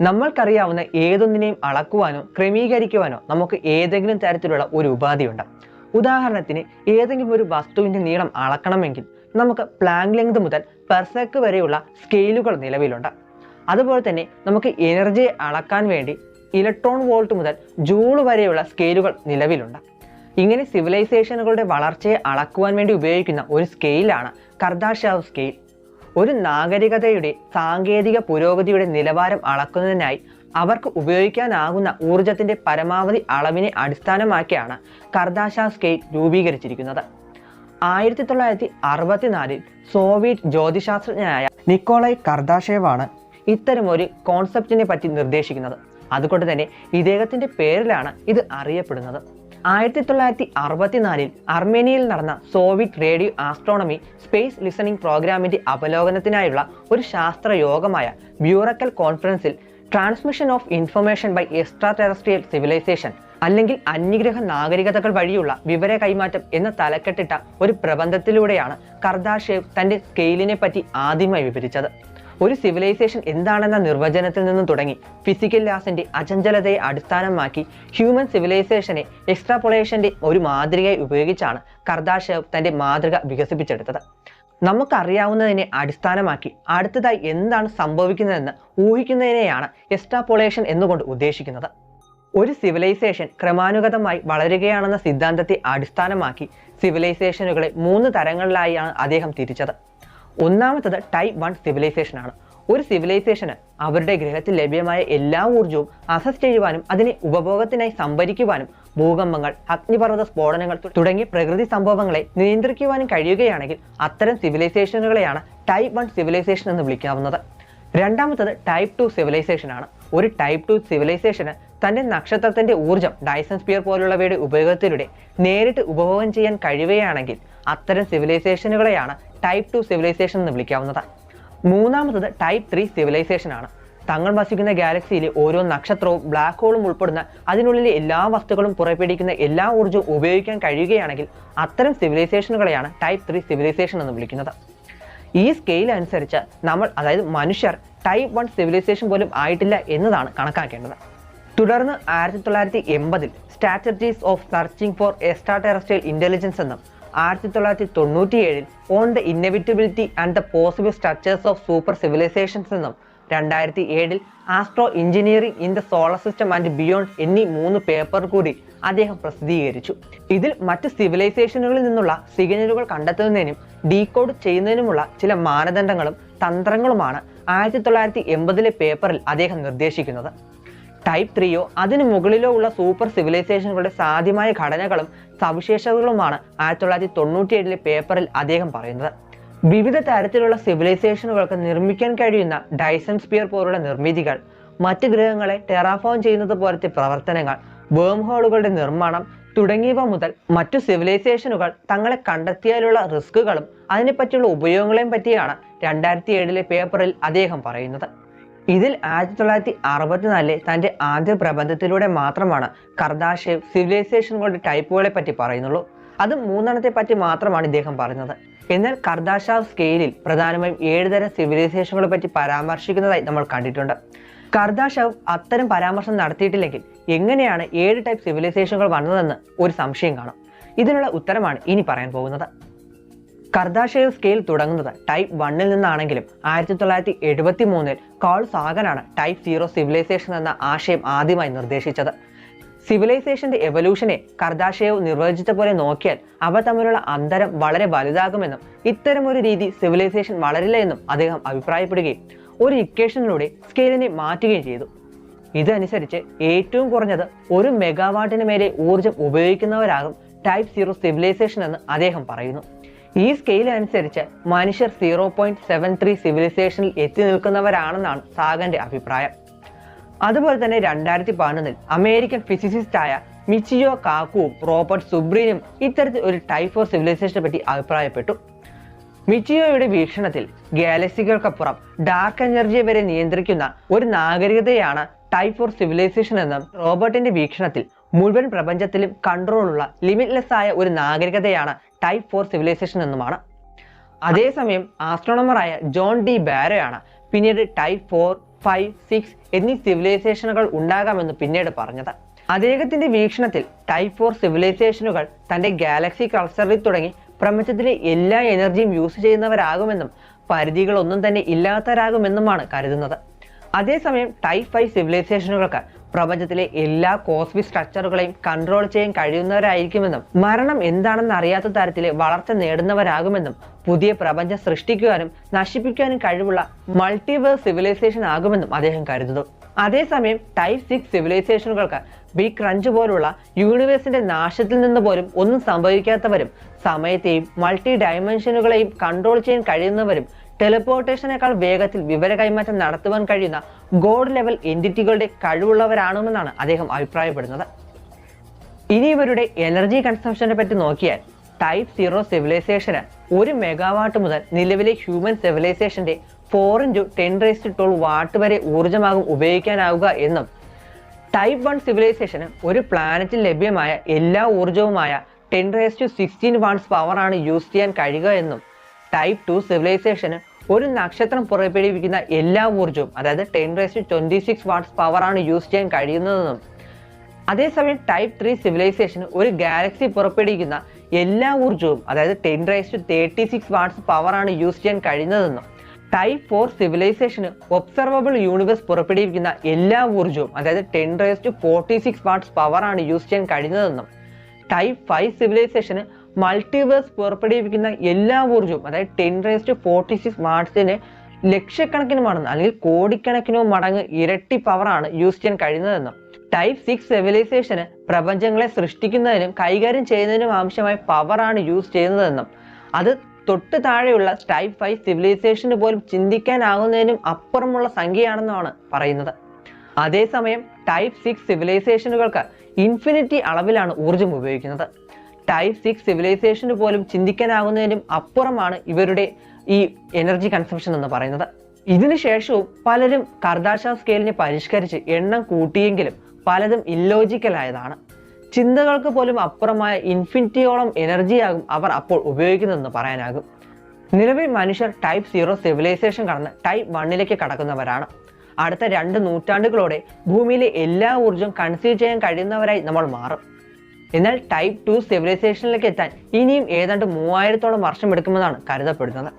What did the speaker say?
നമ്മൾക്കറിയാവുന്ന ഏതൊന്നിനെയും അളക്കുവാനോ ക്രമീകരിക്കുവാനോ നമുക്ക് ഏതെങ്കിലും തരത്തിലുള്ള ഒരു ഉപാധിയുണ്ട് ഉദാഹരണത്തിന് ഏതെങ്കിലും ഒരു വസ്തുവിന്റെ നീളം അളക്കണമെങ്കിൽ നമുക്ക് പ്ലാങ് ലെങ്ത് മുതൽ പെർസെക്ക് വരെയുള്ള സ്കെയിലുകൾ നിലവിലുണ്ട്. അതുപോലെ തന്നെ നമുക്ക് എനർജിയെ അളക്കാൻ വേണ്ടി ഇലക്ട്രോൺ വോൾട്ട് മുതൽ ജൂൾ വരെയുള്ള സ്കെയിലുകൾ നിലവിലുണ്ട്. ഇങ്ങനെ സിവിലൈസേഷനുകളുടെ വളർച്ചയെ അളക്കുവാൻ വേണ്ടി ഉപയോഗിക്കുന്ന ഒരു സ്കെയിലാണ് കർദാഷാവ് സ്കെയിൽ ഒരു നാഗരികതയുടെ സാങ്കേതിക പുരോഗതിയുടെ നിലവാരം അളക്കുന്നതിനായി അവർക്ക് ഉപയോഗിക്കാനാകുന്ന ഊർജത്തിന്റെ പരമാവധി അളവിനെ അടിസ്ഥാനമാക്കിയാണ് കർദാശ സ്കെയിൽ രൂപീകരിച്ചിരിക്കുന്നത്. ആയിരത്തി തൊള്ളായിരത്തി അറുപത്തിനാലിൽ സോവിയറ്റ് ജ്യോതിശാസ്ത്രജ്ഞനായ നിക്കോളായ് കർദാഷേവാണ് ഇത്തരമൊരു കോൺസെപ്റ്റിനെ പറ്റി നിർദ്ദേശിക്കുന്നത്. അതുകൊണ്ട് തന്നെ ഇദ്ദേഹത്തിന്റെ പേരിലാണ് ഇത് അറിയപ്പെടുന്നത്. ആയിരത്തി തൊള്ളായിരത്തി അറുപത്തിനാലിൽ അർമേനിയയിൽ നടന്ന Soviet radio astronomy space listening പ്രോഗ്രാമിന്റെ അവലോകനത്തിനായുള്ള ഒരു ശാസ്ത്ര യോഗമായ ബ്യൂറക്കൽ കോൺഫറൻസിൽ transmission of information by extraterrestrial civilization അല്ലെങ്കിൽ അന്യഗ്രഹ നാഗരികതകൾ വഴിയുള്ള വിവര കൈമാറ്റം എന്ന തലക്കെട്ടിട്ട ഒരു പ്രബന്ധത്തിലൂടെയാണ് കർദാഷേവ് തന്റെ സ്കെയിലിനെ പറ്റി ആദ്യമായി വിവരിച്ചത്. ഒരു സിവിലൈസേഷൻ എന്താണെന്ന നിർവചനത്തിൽ നിന്നും തുടങ്ങി ഫിസിക്കൽ ലാസിന്റെ അചഞ്ചലതയെ അടിസ്ഥാനമാക്കി ഹ്യൂമൻ സിവിലൈസേഷനെ എക്സ്ട്രാപൊളേഷന്റെ ഒരു മാതൃകയായി ഉപയോഗിച്ചാണ് കർദാഷേവ് തന്റെ മാതൃക വികസിപ്പിച്ചെടുത്തത്. നമുക്കറിയാവുന്നതിനെ അടിസ്ഥാനമാക്കി അടുത്തതായി എന്താണ് സംഭവിക്കുന്നതെന്ന് ഊഹിക്കുന്നതിനെയാണ് എക്സ്ട്രാപൊളേഷൻ എന്നുകൊണ്ട് ഉദ്ദേശിക്കുന്നത്. ഒരു സിവിലൈസേഷൻ ക്രമാനുഗതമായി വളരുകയാണെന്ന സിദ്ധാന്തത്തെ അടിസ്ഥാനമാക്കി സിവിലൈസേഷനുകളെ മൂന്ന് തരങ്ങളിലായാണ് അദ്ദേഹം തിരിച്ചത്. ഒന്നാമത്തത് ടൈപ്പ് വൺ സിവിലൈസേഷൻ ആണ്. ഒരു സിവിലൈസേഷന് അവരുടെ ഗ്രഹത്തിൽ ലഭ്യമായ എല്ലാ ഊർജവും അസസ് ചെയ്യുവാനും അതിനെ ഉപഭോഗത്തിനായി സംഭരിക്കുവാനും ഭൂകമ്പങ്ങൾ അഗ്നിപർവത സ്ഫോടനങ്ങൾ തുടങ്ങിയ പ്രകൃതി സംഭവങ്ങളെ നിയന്ത്രിക്കുവാനും കഴിയുകയാണെങ്കിൽ അത്തരം സിവിലൈസേഷനുകളെയാണ് ടൈപ്പ് വൺ സിവിലൈസേഷൻ എന്ന് വിളിക്കാവുന്നത്. രണ്ടാമത്തത് ടൈപ്പ് ടു സിവിലൈസേഷൻ ആണ്. ഒരു ടൈപ്പ് ടു സിവിലൈസേഷന് തന്റെ നക്ഷത്രത്തിന്റെ ഊർജം ഡൈസൺ സ്പിയർ പോലുള്ളവയുടെ ഉപയോഗത്തിലൂടെ നേരിട്ട് ഉപഭോഗം ചെയ്യാൻ കഴിയുകയാണെങ്കിൽ അത്തരം സിവിലൈസേഷനുകളെയാണ് ടൈപ്പ് ടു സിവിലൈസേഷൻ എന്ന് വിളിക്കാവുന്നത്. മൂന്നാമത്തത് ടൈപ്പ് ത്രീ സിവിലൈസേഷൻ ആണ് തങ്ങൾ വസിക്കുന്ന ഗാലക്സിയിലെ ഓരോ നക്ഷത്രവും ബ്ലാക്ക് ഹോളും ഉൾപ്പെടുന്ന അതിനുള്ളിലെ എല്ലാ വസ്തുക്കളും പുറപ്പെടുവിക്കുന്ന എല്ലാ ഊർജവും ഉപയോഗിക്കാൻ കഴിയുകയാണെങ്കിൽ അത്തരം സിവിലൈസേഷനുകളെയാണ് ടൈപ്പ് ത്രീ സിവിലൈസേഷൻ എന്ന് വിളിക്കുന്നത്. ഈ സ്കെയിൽ അനുസരിച്ച് നമ്മൾ അതായത് മനുഷ്യർ ടൈപ്പ് വൺ സിവിലൈസേഷൻ പോലും ആയിട്ടില്ല എന്നതാണ് കണക്കാക്കേണ്ടത്. തുടർന്ന് ആയിരത്തി തൊള്ളായിരത്തി എൺപതിൽ strategies of searching for extraterrestrial intelligence എന്നും ആയിരത്തി തൊള്ളായിരത്തി തൊണ്ണൂറ്റിയേഴിൽ on the inevitability and the possible structures of super civilizations എന്നും രണ്ടായിരത്തി ഏഴിൽ astro engineering in the solar system and beyond എന്നീ മൂന്ന് പേപ്പർ കൂടി അദ്ദേഹം പ്രസിദ്ധീകരിച്ചു. ഇതിൽ മറ്റ് സിവിലൈസേഷനുകളിൽ നിന്നുള്ള സിഗ്നലുകൾ കണ്ടെത്തുന്നതിനും ഡീകോഡ് ചെയ്യുന്നതിനുമുള്ള ചില മാനദണ്ഡങ്ങളും തന്ത്രങ്ങളുമാണ് ആയിരത്തി തൊള്ളായിരത്തി എൺപതിലെ പേപ്പറിൽ അദ്ദേഹം നിർദ്ദേശിക്കുന്നത്. ടൈപ്പ് ത്രീയോ അതിന് മുകളിലോ ഉള്ള സൂപ്പർ സിവിലൈസേഷനുകളുടെ സാധ്യമായ ഘടനകളും സവിശേഷതകളുമാണ് ആയിരത്തി തൊള്ളായിരത്തി തൊണ്ണൂറ്റി ഏഴിലെ പേപ്പറിൽ അദ്ദേഹം പറയുന്നത്. വിവിധ തരത്തിലുള്ള സിവിലൈസേഷനുകൾക്ക് നിർമ്മിക്കാൻ കഴിയുന്ന ഡൈസൺ സ്പിയർ പോലുള്ള നിർമ്മിതികൾ മറ്റ് ഗ്രഹങ്ങളെ ടെറാഫോം ചെയ്യുന്നത് പോലത്തെ പ്രവർത്തനങ്ങൾ വേം ഹോളുകളുടെ നിർമ്മാണം തുടങ്ങിയവ മുതൽ മറ്റു സിവിലൈസേഷനുകൾ തങ്ങളെ കണ്ടെത്തിയാലുള്ള റിസ്കുകളും അതിനെപ്പറ്റിയുള്ള ഉപയോഗങ്ങളെയും പറ്റിയാണ് രണ്ടായിരത്തി ഏഴിലെ പേപ്പറിൽ അദ്ദേഹം പറയുന്നത്. ഇതിൽ ആയിരത്തി തൊള്ളായിരത്തി അറുപത്തിനാലിലെ തന്റെ ആദ്യ പ്രബന്ധത്തിലൂടെ മാത്രമാണ് കർദാഷേവ് സിവിലൈസേഷനുകളുടെ ടൈപ്പുകളെ പറ്റി പറയുന്നുള്ളൂ. അത് മൂന്നെണ്ണത്തെ പറ്റി മാത്രമാണ് ഇദ്ദേഹം പറയുന്നത് എന്നാൽ കർദാഷാവ് സ്കെയിലിൽ പ്രധാനമായും ഏഴ് തരം സിവിലൈസേഷനുകളെ പറ്റി പരാമർശിക്കുന്നതായി നമ്മൾ കണ്ടിട്ടുണ്ട്. കർദാഷാവ് അത്തരം പരാമർശം നടത്തിയിട്ടില്ലെങ്കിൽ എങ്ങനെയാണ് ഏഴ് ടൈപ്പ് സിവിലൈസേഷനുകൾ വന്നതെന്ന് ഒരു സംശയം കാണും. ഇതിനുള്ള ഉത്തരമാണ് ഇനി പറയാൻ പോകുന്നത്. കർദാഷേവ് സ്കെയിൽ തുടങ്ങുന്നത് ടൈപ്പ് വണ്ണിൽ നിന്നാണെങ്കിലും ആയിരത്തി തൊള്ളായിരത്തി എഴുപത്തി മൂന്നിൽ കാൾ സാഗനാണ് ടൈപ്പ് സീറോ സിവിലൈസേഷൻ എന്ന ആശയം ആദ്യമായി നിർദ്ദേശിച്ചത്. സിവിലൈസേഷന്റെ എവല്യൂഷനെ കർദാഷേവ് നിർവചിച്ച പോലെ നോക്കിയാൽ അവ തമ്മിലുള്ള അന്തരം വളരെ വലുതാകുമെന്നും ഇത്തരമൊരു രീതി സിവിലൈസേഷൻ വളരില്ല എന്നും അദ്ദേഹം അഭിപ്രായപ്പെടുകയും ഒരു ഇക്വേഷനിലൂടെ സ്കെയിലിനെ മാറ്റുകയും ചെയ്തു. ഇതനുസരിച്ച് ഏറ്റവും കുറഞ്ഞത് ഒരു മെഗാവാട്ടിന് മേലെ ഊർജം ഉപയോഗിക്കുന്നവരാകും ടൈപ്പ് സീറോ സിവിലൈസേഷൻ എന്ന് അദ്ദേഹം പറയുന്നു. ഈ സ്കെയിൽ അനുസരിച്ച് മനുഷ്യർ സീറോ പോയിന്റ് സെവൻ ത്രീ സിവിലൈസേഷനിൽ എത്തി നിൽക്കുന്നവരാണെന്നാണ് സാഗന്റെ അഭിപ്രായം. അതുപോലെ തന്നെ രണ്ടായിരത്തി പതിനൊന്നിൽ അമേരിക്കൻ ഫിസിസിസ്റ്റായ മിച്ചിയോ കാക്കുവും റോബർട്ട് സുബ്രീനും ഇത്തരത്തിൽ ഒരു ടൈപ്പ് ഫോർ സിവിലൈസേഷനെ പറ്റി അഭിപ്രായപ്പെട്ടു. മിച്ചിയോയുടെ വീക്ഷണത്തിൽ ഗാലക്സികൾക്കപ്പുറം ഡാർക്ക് എനർജി വരെ നിയന്ത്രിക്കുന്ന ഒരു നാഗരികതയാണ് ടൈപ്പ് ഫോർ സിവിലൈസേഷൻ എന്നും റോബർട്ടിന്റെ വീക്ഷണത്തിൽ മുഴുവൻ പ്രപഞ്ചത്തിലും കൺട്രോളുള്ള ലിമിറ്റ്ലെസ് ആയ ഒരു നാഗരികതയാണ് ടൈപ്പ് ഫോർ സിവിലൈസേഷൻ എന്നുമാണ്. അതേസമയം ആസ്ട്രോണമറായ ജോൺ ഡി ബാരോയാണ് പിന്നീട് ടൈപ്പ് ഫോർ ഫൈവ് സിക്സ് എന്നീ സിവിലൈസേഷനുകൾ ഉണ്ടാകാമെന്ന് പിന്നീട് പറഞ്ഞത്. അദ്ദേഹത്തിന്റെ വീക്ഷണത്തിൽ ടൈപ്പ് ഫോർ സിവിലൈസേഷനുകൾ തന്റെ ഗാലക്സി കൾച്ചറിൽ തുടങ്ങി പ്രപഞ്ചത്തിലെ എല്ലാ എനർജിയും യൂസ് ചെയ്യുന്നവരാകുമെന്നും പരിധികളൊന്നും തന്നെ ഇല്ലാത്തവരാകുമെന്നുമാണ് കരുതുന്നത്. അതേസമയം ടൈപ്പ് ഫൈവ് സിവിലൈസേഷനുകൾക്ക് പ്രപഞ്ചത്തിലെ എല്ലാ കോസ്മിക് സ്ട്രക്ചറുകളെയും കൺട്രോൾ ചെയ്യാൻ കഴിയുന്നവരായിരിക്കുമെന്നും മരണം എന്താണെന്ന് അറിയാത്ത തരത്തിലെ വളർച്ച നേടുന്നവരാകുമെന്നും പുതിയ പ്രപഞ്ചം സൃഷ്ടിക്കുവാനും നശിപ്പിക്കാനും കഴിവുള്ള മൾട്ടിവേഴ്സ് സിവിലൈസേഷൻ ആകുമെന്നും അദ്ദേഹം കരുതുന്നു. അതേസമയം ടൈപ്പ് സിക്സ് സിവിലൈസേഷനുകൾക്ക് ബിഗ് ക്രഞ്ച് പോലുള്ള യൂണിവേഴ്സിന്റെ നാശത്തിൽ നിന്ന് പോലും ഒന്നും സംഭവിക്കാത്തവരും സമയത്തെയും മൾട്ടി ഡയമെൻഷനുകളെയും കൺട്രോൾ ചെയ്യാൻ കഴിയുന്നവരും ടെലിപ്പോർട്ടേഷനേക്കാൾ വേഗത്തിൽ വിവര കൈമാറ്റം നടത്തുവാൻ കഴിയുന്ന ഗോഡ് ലെവൽ എന്റിറ്റികളുടെ കഴിവുള്ളവരാണെന്നാണ് അദ്ദേഹം അഭിപ്രായപ്പെടുന്നത്. ഇനി ഇവരുടെ എനർജി കൺസംഷനെ പറ്റി നോക്കിയാൽ ടൈപ്പ് സീറോ സിവിലൈസേഷന് ഒരു മെഗാവാട്ട് മുതൽ നിലവിലെ human സിവിലൈസേഷന്റെ four into ten raised twelve watt വരെ ഊർജമാകും ഉപയോഗിക്കാനാവുക എന്നും ടൈപ്പ് വൺ സിവിലൈസേഷന് ഒരു പ്ലാനറ്റിൽ ലഭ്യമായ എല്ലാ ഊർജവുമായ ten raise to sixteen watts പവറാണ് യൂസ് ചെയ്യാൻ കഴിയുക എന്നും ടൈപ്പ് ടു സിവിലൈസേഷന് ഒരു നക്ഷത്രം പുറപ്പെടുവിക്കുന്ന എല്ലാ ഊർജവും അതായത് ten raise to twenty six watts പവറാണ് യൂസ് ചെയ്യാൻ കഴിയുന്നതെന്നും അതേസമയം ടൈപ്പ് ത്രീ സിവിലൈസേഷന് ഒരു ഗാലക്സി പുറപ്പെടുവിക്കുന്ന എല്ലാ ഊർജവും അതായത് ten rise to thirty six watts പവറാണ് യൂസ് ചെയ്യാൻ കഴിയുന്നതെന്നും ടൈപ്പ് ഫോർ സിവിലൈസേഷന് ഒബ്സർവബിൾ യൂണിവേഴ്സ് പുറപ്പെടുവിക്കുന്ന എല്ലാ ഊർജവും അതായത് ten rise to forty six watts പവറാണ് യൂസ് ചെയ്യാൻ കഴിയുന്നതെന്നും ടൈപ്പ് ഫൈവ് സിവിലൈസേഷന് മൾട്ടിവേഴ്സ് പുറപ്പെടുവിക്കുന്ന എല്ലാ ഊർജവും അതായത് ten raise to forty six വാട്ട്സിന് ലക്ഷക്കണക്കിന് മടങ്ങ് അല്ലെങ്കിൽ കോടിക്കണക്കിനോ മടങ്ങ് ഇരട്ടി പവറാണ് യൂസ് ചെയ്യാൻ കഴിയുന്നതെന്നും ടൈപ്പ് സിക്സ് സിവിലൈസേഷന് പ്രപഞ്ചങ്ങളെ സൃഷ്ടിക്കുന്നതിനും കൈകാര്യം ചെയ്യുന്നതിനും ആവശ്യമായ പവറാണ് യൂസ് ചെയ്യുന്നതെന്നും അത് തൊട്ട് താഴെയുള്ള ടൈപ്പ് ഫൈവ് സിവിലൈസേഷന് പോലും ചിന്തിക്കാനാകുന്നതിനും അപ്പുറമുള്ള സംഖ്യയാണെന്നാണ് പറയുന്നത്. അതേസമയം ടൈപ്പ് സിക്സ് സിവിലൈസേഷനുകൾക്ക് ഇൻഫിനിറ്റി അളവിലാണ് ഊർജം ഉപയോഗിക്കുന്നത്. ടൈപ്പ് സിക്സ് സിവിലൈസേഷന് പോലും ചിന്തിക്കാനാകുന്നതിനും അപ്പുറമാണ് ഇവരുടെ ഈ എനർജി കൺസംഷൻ എന്ന് പറയുന്നത്. ഇതിനുശേഷവും പലരും കർദാശ സ്കെയിലിനെ പരിഷ്കരിച്ച് എണ്ണം കൂട്ടിയെങ്കിലും പലതും ഇല്ലോജിക്കൽ ആയതാണ്. ചിന്തകൾക്ക് പോലും അപ്പുറമായ ഇൻഫിനിറ്റിയോളം എനർജിയാകും അവർ അപ്പോൾ ഉപയോഗിക്കുന്നതെന്ന് പറയാനാകും. നിലവിൽ മനുഷ്യർ ടൈപ്പ് സീറോ സിവിലൈസേഷൻ കടന്ന് ടൈപ്പ് വണ്ണിലേക്ക് കടക്കുന്നവരാണ്. അടുത്ത രണ്ട് നൂറ്റാണ്ടുകളോടെ ഭൂമിയിലെ എല്ലാ ഊർജം കൺസ്യൂം ചെയ്യാൻ കഴിയുന്നവരായി നമ്മൾ മാറും. എന്നാൽ ടൈപ്പ് ടു സിവിലൈസേഷനിലേക്ക് എത്താൻ ഇനിയും ഏതാണ്ട് മൂവായിരത്തോളം വർഷം എടുക്കുമെന്നാണ് കരുതപ്പെടുന്നത്.